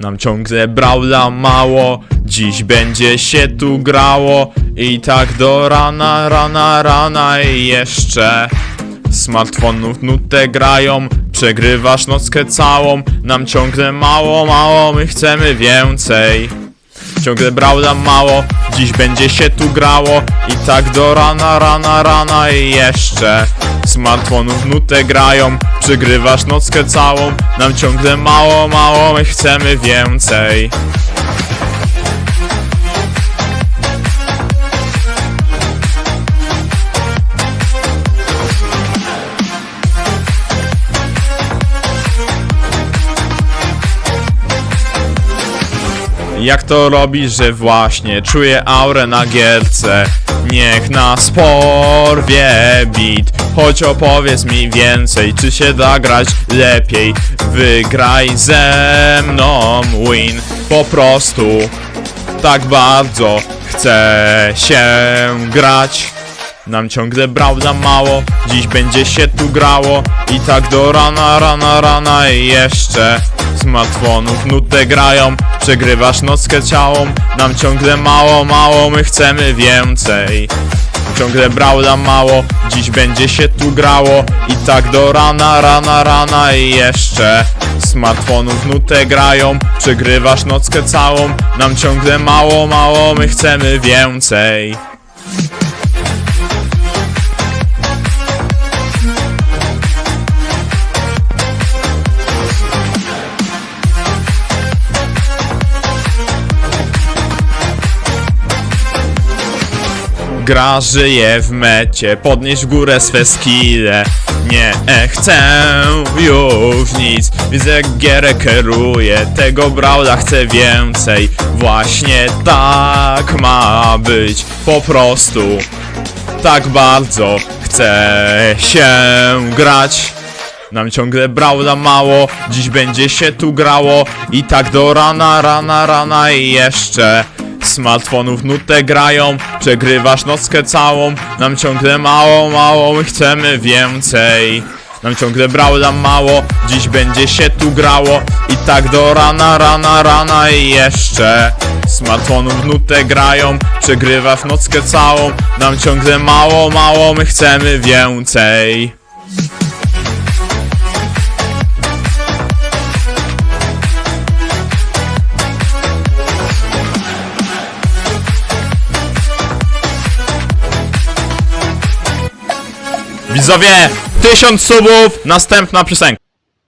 Nam ciągle brawla mało, dziś będzie się tu grało. I tak do rana, rana, rana i jeszcze. Smartfonów nutę grają, przegrywasz nockę całą. Nam ciągle mało, mało, my chcemy więcej Ciągle brawla mało, dziś będzie się tu grało. I tak do rana, rana, rana i jeszcze. Smartfonów nutę grają, przegrywasz nockę całą. Nam ciągle mało, mało, my chcemy więcej Jak to robisz, że właśnie czuję aurę na gierce? Niech nas porwie beat. Choć opowiedz mi więcej, czy się da grać lepiej? Wygraj ze mną win. Po prostu tak bardzo chcę się grać nam ciągle brawla mało, dziś będzie się tu grało. I tak do rana, rana, rana i jeszcze Smartfonów nutę grają, przegrywasz nockę ciałą Nam ciągle mało, mało, my chcemy więcej. Ciągle brawla mało, dziś będzie się tu grało. I tak do rana, rana, rana i jeszcze Smartfonów nutę grają, przegrywasz nockę całą Nam ciągle mało, mało, my chcemy więcej Gra żyje w mecie, podnieś w górę swe skille. Nie e, chcę już nic Widzę gierę kieruje Tego Brawla chcę więcej. Właśnie tak ma być. Po prostu Tak bardzo chcę się grać. Nam ciągle brawla mało, dziś będzie się tu grało. I tak do rana, rana, rana i jeszcze. Smartfonów nutę grają, przegrywasz nockę całą Nam ciągle mało, mało, my chcemy więcej. Nam ciągle brawla mało, dziś będzie się tu grało. I tak do rana, rana, rana i jeszcze. Smartfonów nutę grają, przegrywasz nockę całą. Nam ciągle mało, mało, my chcemy więcej Widzowie, tysiąc subów, następna piosenka.